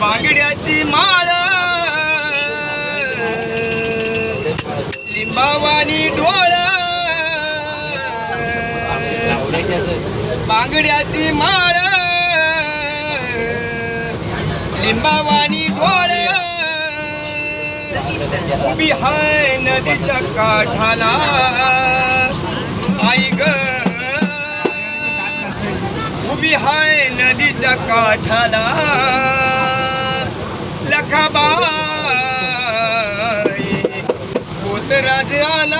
बांगड्याची माळ. लिंबावानी डोळ बांगड्याची माळ. लिंबावानी डोळ उभी हाय नदीच्या काठाला. आई ग. उभी हाय नदीच्या काठाला. लखाबाई कोतराज आला.